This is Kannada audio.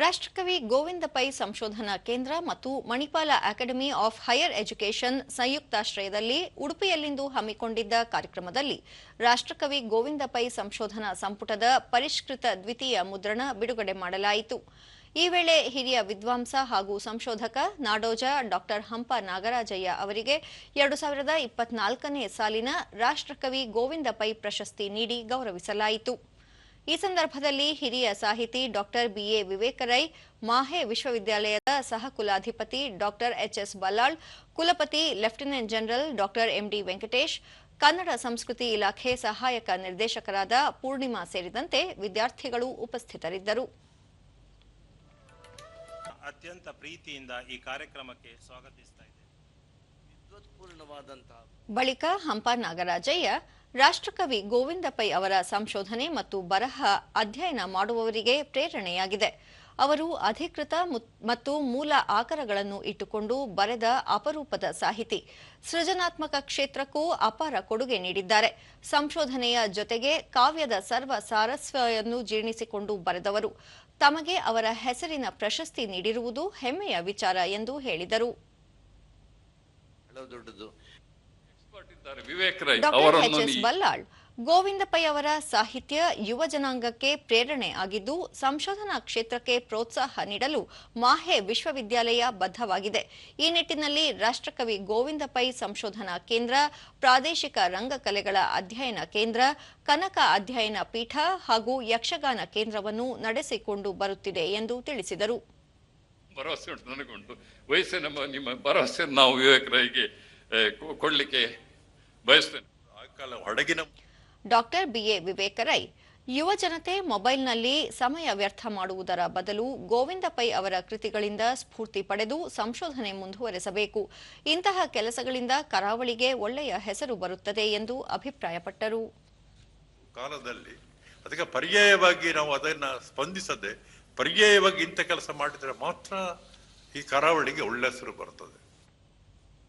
ರಾಷ್ಟ್ರಕವಿ ಗೋವಿಂದ ಪೈ ಸಂಶೋಧನಾ ಕೇಂದ್ರ ಮತ್ತು Manipal academy of higher education ಸಂಯುಕ್ತಾಶ್ರಯದಲ್ಲಿ ಉಡುಪಿಯಲ್ಲಿಂದು ಹಮ್ಮಿಕೊಂಡಿದ್ದ ಕಾರ್ಯಕ್ರಮದಲ್ಲಿ ರಾಷ್ಟ್ರಕವಿ ಗೋವಿಂದ ಪೈ ಸಂಶೋಧನಾ ಸಂಪುಟದ ಪರಿಷ್ಕೃತ ದ್ವಿತೀಯ ಮುದ್ರಣ ಬಿಡುಗಡೆ ಮಾಡಲಾಯಿತು. ಈ ವೇಳೆ ಹಿರಿಯ ವಿದ್ವಾಂಸ ಹಾಗೂ ಸಂಶೋಧಕ, ನಾಡೋಜ ಡಾಕ್ಟರ್ ಹಂಪ ನಾಗರಾಜಯ್ಯ ಅವರಿಗೆ ಎರಡು ಸಾವಿರದ ಇಪ್ಪತ್ನಾಲ್ಕನೇ ಸಾಲಿನ ರಾಷ್ಟ್ರಕವಿ ಗೋವಿಂದ ಪೈ ಪ್ರಶಸ್ತಿ ನೀಡಿ ಗೌರವಿಸಲಾಯಿತು. ಈ ಸಂದರ್ಭದಲ್ಲಿ ಹಿರಿಯ ಸಾಹಿತಿ ಡಾಕ್ಟರ್ ಬಿಎ ವಿವೇಕರೈ ಮಾಹೆ ವಿಶ್ವವಿದ್ಯಾಲಯದ ಸಹ ಕುಲಾಧಿಪತಿ ಡಾಕ್ಟರ್ ಎಚ್ಎಸ್ ಬಲ್ಲಾಳ್ ಕುಲಪತಿ lieutenant general doctor MD Venkatesh Kannada ಸಂಸ್ಕೃತಿ ಇಲಾಖೆ ಸಹಾಯಕ ನಿರ್ದೇಶಕರಾದ ಪೂರ್ಣಿಮಾ ಸೇರಿದಂತೆ ವಿದ್ಯಾರ್ಥಿಗಳು ಉಪಸ್ಥಿತರಿದ್ದರು. ಅತ್ಯಂತ ಪ್ರೀತಿಯಿಂದ ಈ ಕಾರ್ಯಕ್ರಮಕ್ಕೆ ಸ್ವಾಗತಿಸ್ತಾ ಇದೆ ಬಳಿಕ ಹಂಪ ನಾಗರಾಜಯ್ಯ ರಾಷ್ಟ್ರಕವಿ ಗೋವಿಂದ ಪೈ ಅವರ ಸಂಶೋಧನೆ ಮತ್ತು ಬರಹ ಅಧ್ಯಯನ ಮಾಡುವವರಿಗೆ ಪ್ರೇರಣೆಯಾಗಿದೆ. ಅವರು ಅಧಿಕೃತ ಮುತ್- ಮತ್ತು ಮೂಲ ಆಕರಗಳನ್ನು ಇಟ್ಟುಕೊಂಡು ಬರೆದ ಅಪರೂಪದ ಸಾಹಿತಿ. ಸೃಜನಾತ್ಮಕ ಕ್ಷೇತ್ರಕ್ಕೂ ಅಪಾರ ಕೊಡುಗೆ ನೀಡಿದ್ದಾರೆ. ಸಂಶೋಧನೆಯ ಜೊತೆಗೆ ಕಾವ್ಯದ ಸರ್ವ ಸಾರಸ್ವಯನ್ನು ಜೀರ್ಣಿಸಿಕೊಂಡು ಬರೆದವರು. ತಮಗೆ ಅವರ ಹೆಸರಿನ ಪ್ರಶಸ್ತಿ ನೀಡಿರುವುದು ಹೆಮ್ಮೆಯ ವಿಚಾರ ಎಂದು ಹೇಳಿದರು. ವಿವೇಕ್ ರೈ ಅವರನ್ನು ಬಲ್ಲಾಳ್ ಗೋವಿಂದ ಪೈ ಅವರ ಸಾಹಿತ್ಯ ಯುವ ಜನಾಂಗಕ್ಕೆ ಪ್ರೇರಣೆ ಆಗಿದ್ದು ಸಂಶೋಧನಾ ಕ್ಷೇತ್ರಕ್ಕೆ ಪ್ರೋತ್ಸಾಹ ನೀಡಲು ಮಾಹೆ ವಿಶ್ವವಿದ್ಯಾಲಯ ಬದ್ಧವಾಗಿದೆ. ಈ ನಿಟ್ಟಿನಲ್ಲಿ ರಾಷ್ಟ್ರಕವಿ ಗೋವಿಂದ ಪೈ ಸಂಶೋಧನಾ ಕೇಂದ್ರ ಪ್ರಾದೇಶಿಕ ರಂಗಕಲೆಗಳ ಅಧ್ಯಯನ ಕೇಂದ್ರ ಕನಕ ಅಧ್ಯಯನ ಪೀಠ ಹಾಗೂ ಯಕ್ಷಗಾನ ಕೇಂದ್ರವನ್ನು ನಡೆಸಿಕೊಂಡು ಬರುತ್ತಿದೆ ಎಂದು ತಿಳಿಸಿದರು. ಭರವಸೆ ಉಂಟು ನನಗುಂಟು. ವಯಸ್ಸಿನ ನಿಮ್ಮ ಭರವಸೆ ನಾವು ವಿವೇಕ್ ರೈಗೆ ಆ, ಕೊ- ಕೊಡ್ಲಿಕ್ಕೆ ಬಯಸ್ತೇನೆ. ಆ ಕಾಲ ಹೊಡಗಿನ ಡಾಕ್ಟರ್ ಬಿಎ ವಿವೇಕರೈ ಯುವ ಜನತೆ ಮೊಬೈಲ್ನಲ್ಲಿ ಸಮಯ ವ್ಯರ್ಥ ಮಾಡುವುದರ ಬದಲು ಗೋವಿಂದ ಪೈ ಅವರ ಕೃತಿಗಳಿಂದ ಸ್ಫೂರ್ತಿ ಪಡೆದು ಸಂಶೋಧನೆ ಮುಂದುವರೆಸಬೇಕು. ಇಂತಹ ಕೆಲಸಗಳಿಂದ ಕರಾವಳಿಗೆ ಒಳ್ಳೆಯ ಹೆಸರು ಬರುತ್ತದೆ ಎಂದು ಅಭಿಪ್ರಾಯಪಟ್ಟರು. ಕಾಲದಲ್ಲಿ ಅದಕ್ಕೆ ಪರ್ಯಾಯವಾಗಿ ನಾವು ಅದನ್ನ ಸ್ಪಂದಿಸದೆ ಪರ್ಯಾಯವಾಗಿ ಇಂಥ ಕೆಲಸ ಮಾಡಿದರೆ ಮಾತ್ರ ಈ ಕರಾವಳಿಗೆ ಒಳ್ಳೆ ಹೆಸರು ಬರ್ತದೆ.